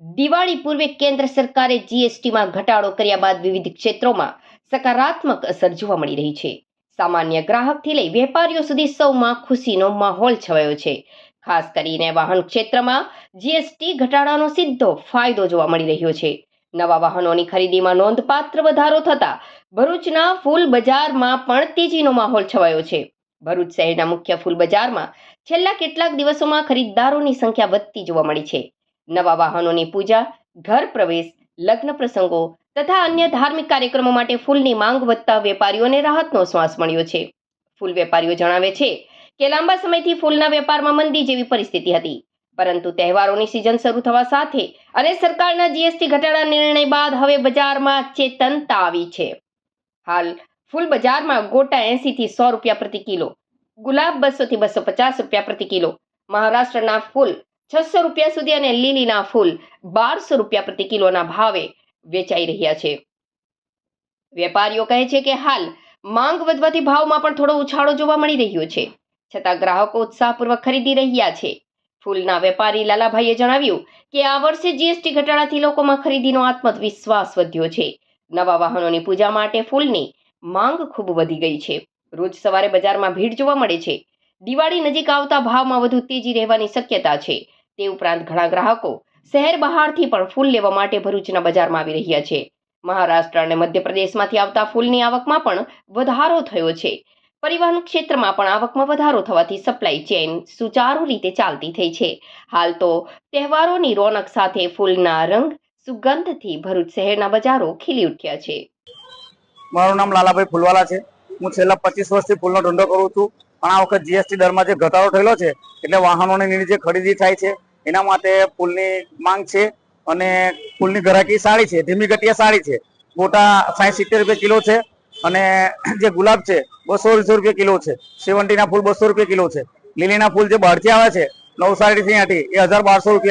દિવાળી પૂર્વે કેન્દ્ર સરકારે જીએસટીમાં ઘટાડો કર્યા બાદ વિવિધ ક્ષેત્રોમાં સકારાત્મક અસર જોવા મળી રહી છે. સામાન્ય ગ્રાહકથી લઈ વેપારીઓ સુધી સૌમાં ખુશીનો માહોલ છવાયો છે. ખાસ કરીને વાહન ક્ષેત્રમાં જીએસટી ઘટાડાનો સીધો ફાયદો જોવા મળી રહ્યો છે. નવા વાહનોની ખરીદીમાં નોંધપાત્ર વધારો થતા ભરૂચના ફૂલ બજારમાં પણ તેજીનો માહોલ છવાયો છે. ભરૂચ શહેરના મુખ્ય ફૂલ બજારમાં છેલ્લા કેટલાક દિવસોમાં ખરીદદારોની સંખ્યા વધતી જોવા મળી છે. નવા વાહનોની પૂજા, ઘર પ્રવેશ, લગ્ન પ્રસંગો તથા અન્ય ધાર્મિક કાર્યક્રમો માટે ફૂલની માંગ વધતા વેપારીઓને રાહતનો શ્વાસ મળ્યો છે. ફૂલ વેપારીઓ જણાવે છે કે લાંબા સમયથી ફૂલના વેપારમાં મંદી જેવી પરિસ્થિતિ હતી. પરંતુ તહેવારોની સિઝન શરૂ થવા સાથે અને સરકારના જીએસટી ઘટાડા નિર્ણય બાદ હવે બજારમાં ચેતનતા આવી છે. હાલ ફૂલ બજારમાં ગોટા એંસીથી સો રૂપિયા પ્રતિ કિલો, ગુલાબ બસો થી બસો પચાસ રૂપિયા પ્રતિ કિલો, મહારાષ્ટ્રના ફૂલ છસો રૂપિયા સુધી અને લીલીના ફૂલ બારસો રૂપિયા પ્રતિ કિલોના ભાવે વેચાઈ રહ્યા છે. વેપારીઓ કહે છે કે હાલ માંગ વધવાથી ભાવમાં પણ થોડો ઉછાળો જોવા મળી રહ્યો છે. છતાં ગ્રાહકો ઉત્સાહપૂર્વક ખરીદી રહ્યા છે. ફૂલના વેપારી લાલાભાઈએ જણાવ્યું કે આ વર્ષે જીએસટી ઘટાડાથી લોકોમાં ખરીદીનો આત્મવિશ્વાસ વધ્યો છે. નવા વાહનોની પૂજા માટે ફૂલની માંગ ખૂબ વધી ગઈ છે. રોજ સવારે બજારમાં ભીડ જોવા મળે છે. દિવાળી નજીક આવતા ભાવમાં વધુ તેજી રહેવાની શક્યતા છે. તે ઉપરાંત ઘણા ગ્રાહકો શહેર બહારથી પણ ફૂલ લેવા માટે ભરૂચના બજારમાં આવી રહ્યા છે. મહારાષ્ટ્ર અને મધ્યપ્રદેશમાંથી આવતા ફૂલની આવકમાં પણ વધારો થયો છે. પરિવહન ક્ષેત્રમાં પણ આવકમાં વધારો થવાથી સપ્લાય ચેઇન સુચારુ રીતે ચાલતી થઈ છે. હાલ તો તહેવારોની રોનક સાથે ફૂલના રંગ સુગંધથી ભરૂચ શહેરના બજારો ખીલી ઉઠ્યા છે. મારું નામ લાલાભાઈ ફૂલવાલા છે. હું છેલ્લા પચીસ વર્ષથી ફૂલનો ધંધો કરું છું. પણ આ વખત જીએસટી દરમાં જે ઘટાડો થયેલો છે, એટલે વાહનોની જે ખરીદી થાય છે એના માટે ફૂલની માંગ છે અને ફૂલની ઘરાકી સારી છે, ધીમી ગતિએ સારી છે. ગોટા સાઠ સિત્તેર રૂપિયા કિલો છે અને જે ગુલાબ છે બસો અઢીસો રૂપિયા કિલો છે. સેવન્ટીના ફૂલ બસો રૂપિયા કિલો છે. લીલીના ફૂલ જે બહારથી આવે છે નવસારીથી અહીંયાથી એ હજાર બારસો